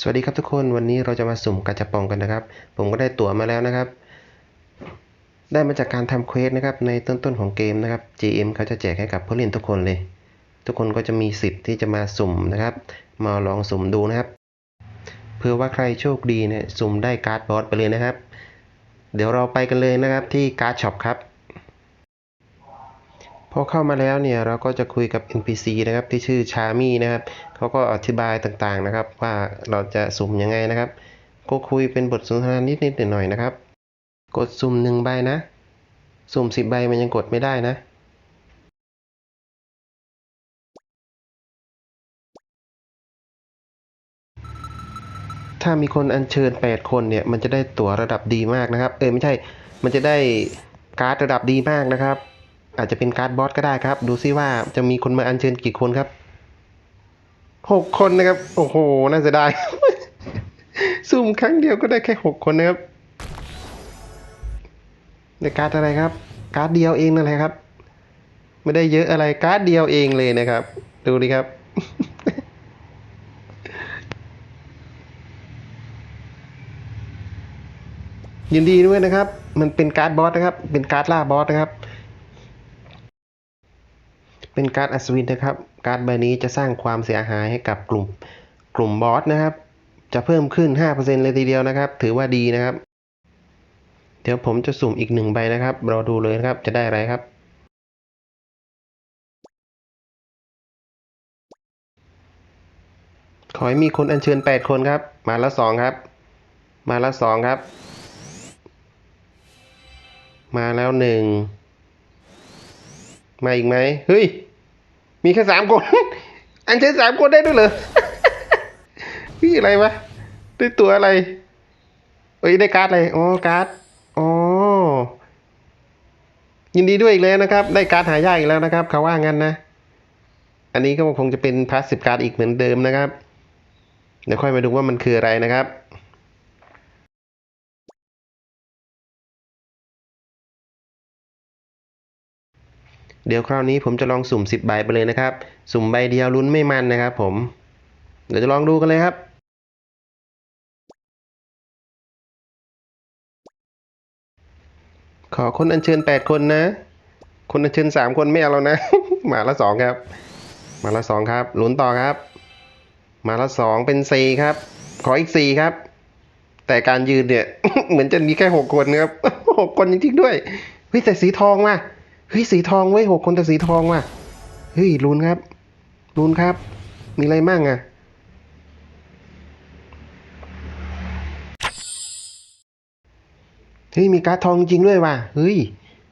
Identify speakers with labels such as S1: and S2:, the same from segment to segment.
S1: สวัสดีครับทุกคนวันนี้เราจะมาสุ่มกาชาปองกันนะครับ ผมก็ได้ตั๋วมาแล้วนะครับ ได้มาจากการทำเควสนะครับในต้นต้นของเกมนะครับ GM เขาจะแจกให้กับผู้เล่นทุกคนเลย ทุกคนก็จะมีสิทธิ์ที่จะมาสุ่มนะครับ มาลองสุ่มดูนะครับ เพื่อว่าใครโชคดีเนี่ยสุ่มได้การ์ดบอสไปเลยนะครับ เดี๋ยวเราไปกันเลยนะครับที่การ์ดช็อปครับ พอเข้ามาแล้วเนี่ยเราก็จะคุยกับ NPC นะครับที่ชื่อชามี่นะครับเขาก็อธิบายต่างๆนะครับ ว่าเราจะสุ่มยังไงนะครับ ก็คุยเป็นบทสนทนานิดๆหน่อยๆนะครับ กดสุ่มหนึ่งใบนะ สุ่มสิบใบมันยังกดไม่ได้นะถ้ามีคนอัญเชิญ 8 คนเนี่ย มันจะได้ตั๋วระดับดีมากนะครับ เออไม่ใช่ มันจะได้การ์ดระดับดีมากนะครับ อาจจะเป็นการ์ดบอสก็ได้ครับ ดูซิว่าจะมีคนมาอัญเชิญกี่คนครับหกคนนะครับ โอ้โห น่าจะได้สุ่มครั้งเดียวก็ได้แค่หกคนนะครับในการ์ดอะไรครับ การ์ดเดียวเองนั่นแหละครับ ไม่ได้เยอะอะไรการ์ดเดียวเองเลยนะครับ ดูดิครับ ยินดีด้วยนะครับ มันเป็นการ์ดบอสนะครับ เป็นการ์ดล่าบอสนะครับ เป็นการ์ดอัศวินนะครับ การ์ดใบนี้จะสร้างความเสียหายให้กับกลุ่มกลุ่มบอสนะครับ จะเพิ่มขึ้น 5%เลยทีเดียวนะครับ ถือว่าดีนะครับ เดี๋ยวผมจะสุ่มอีกหนึ่งใบนะครับ เราดูเลยนะครับ จะได้อะไรครับ ขอให้มีคนอัญเชิญ 8 คนครับ มาแล้วสองครับ มาแล้วสองครับมาแล้วหนึ่ง มาอีกไหมเฮ้ย มีแค่สามคน อันเชิญสามคนได้ด้วยเหรอพี่อะไรวะด้วยตัวอะไรเอ้ยได้การ์ดอะไรอ๋อการ์ดอ๋อยินดีด้วยอีกแล้วนะครับ ได้การ์ดหายากอีกแล้วนะครับ เขาว่างั้นนะ อันนี้ก็คงจะเป็นพาสซีฟการ์ดอีกเหมือนเดิมนะครับ เดี๋ยวค่อยมาดูว่ามันคืออะไรนะครับ เดี๋ยวคราวนี้ผมจะลองสุ่ม 10 ใบไปเลยนะครับ สุ่มใบเดียวลุ้นไม่มันนะครับผม เดี๋ยวจะลองดูกันเลยครับ ขอคนอัญเชิญ 8 คนนะ คนอัญเชิญ 3 คนไม่เอาแล้วนะ มาละสองครับ มาละสองครับลุ้นต่อครับ มาละสองเป็นสี่ครับ ขออีกสี่ครับ แต่การยืนเนี่ย เหมือนจะมีแค่หกคนนะครับหกคนจริงๆด้วยเฮ้ยแต่สีทองว่ะ เฮ้ยสีทองเว้ยหกคนแต่สีทองว่ะเฮ้ยลุนครับลุนครับ มีอะไรมั่งอะเฮ้ยมีการ์ดทองจริงด้วยว่ะเฮ้ย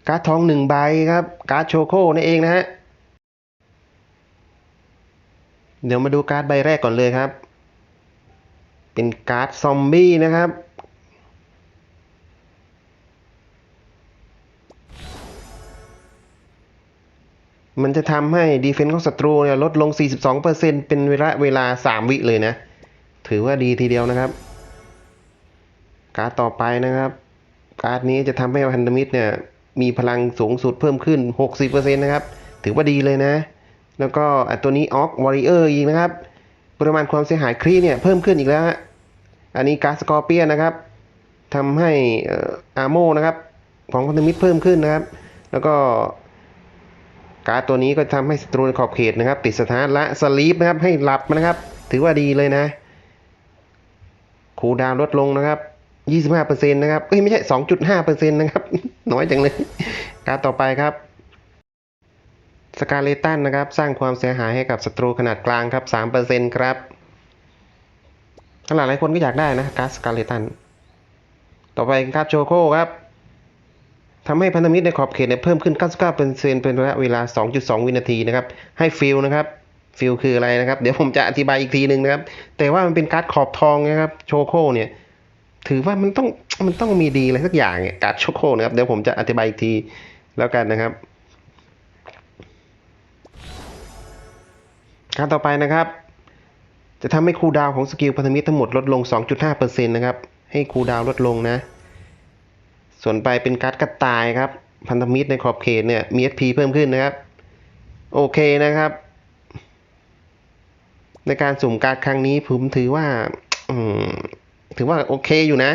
S1: การ์ดทองหนึ่งใบครับ การ์ดโชโค่นั่นเองนะฮะเดี๋ยวมาดูการ์ดใบแรกก่อนเลยครับ เป็นการ์ดซอมบี้นะครับ มันจะทำให้ดีเฟน s ์ของศัตรูเนี่ยลดลง 42%เป็นเวลาเวลา 3 วิเลยนะ ถือว่าดีทีเดียวนะครับ การ์ดต่อไปนะครับ การ์ดนี้จะทำให้พันธมิตรเนี่ยมีพลังสูงสุดเพิ่มขึ้น 60%นะครับ ถือว่าดีเลยนะ แล้วก็อตัวนี้ออกวอริเออร์อีกนะครับ ปริมาณความเสียหายครีเนี่ยเพิ่มขึ้นอีกแล้ว อันนี้การ์ดสกอร์เปียนนะครับทำให้อาร์โมนะครับของพันธมิตรเพิ่มขึ้นนะครับ แล้วก็ การ์ดตัวนี้ก็ทำให้ศัตรูขอบเขตนะครับ ติดสถานะสลีปนะครับให้หลับนะครับ ถือว่าดีเลยนะคูดาวน์ลดลงนะครับ25%นะครับเอ้ยไม่ใช่ 2.5%นะครับ น้อยจังเลย การต่อไปครับ สกาเลตันนะครับ สร้างความเสียหายให้กับศัตรูขนาดกลางครับ 3%ครับหลายหลายคนก็อยากได้นะการสกาเลตัน ต่อไปการ์ดโชโคครับ ทำให้พันธมิตรในขอบเขตเนี่ยเพิ่มขึ้น 99%เป็นระยะเวลา 2.2 วินาทีนะครับ ให้ฟิลนะครับ ฟิลคืออะไรนะครับ เดี๋ยวผมจะอธิบายอีกทีหนึ่งนะครับ แต่ว่ามันเป็นการ์ดขอบทองนะครับ โชโคเนี่ย ถือว่ามันต้อง มันต้องมีดีอะไรสักอย่างเนี่ยการ์ดโชโคนะครับ เดี๋ยวผมจะอธิบายอีกทีแล้วกันนะครับการต่อไปนะครับ จะทำให้คูลดาวของสกิลพันธมิตรทั้งหมดลดลง 2.5%นะครับ ให้คูลดาวลดลงนะ ส่วนไปเป็นการ์ดกระต่ายครับ พันธมิตรในขอบเขตเนี่ยมี SP เพิ่มขึ้นนะครับ โอเคนะครับ ในการสุ่มการ์ดครั้งนี้ผมถือว่าถือว่าโอเคอยู่นะ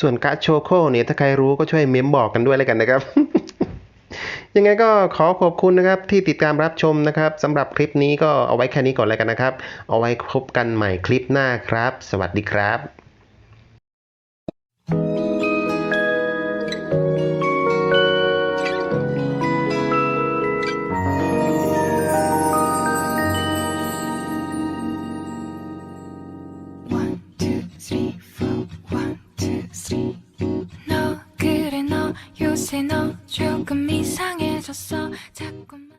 S1: ส่วนการ์ดโชโคเนี่ยถ้าใครรู้ก็ช่วยเมมบอกกันด้วยแล้วกันนะครับ ยังไงก็ขอขอบคุณนะครับที่ติดตามรับชมนะครับสำหรับคลิปนี้ก็เอาไว้แค่นี้ก่อนแล้วกันนะครับ เอาไว้พบกันใหม่คลิปหน้าครับ สวัสดีครับ
S2: three, four. One, two, three. 너 그래 너 요새 너 조금 이상해졌어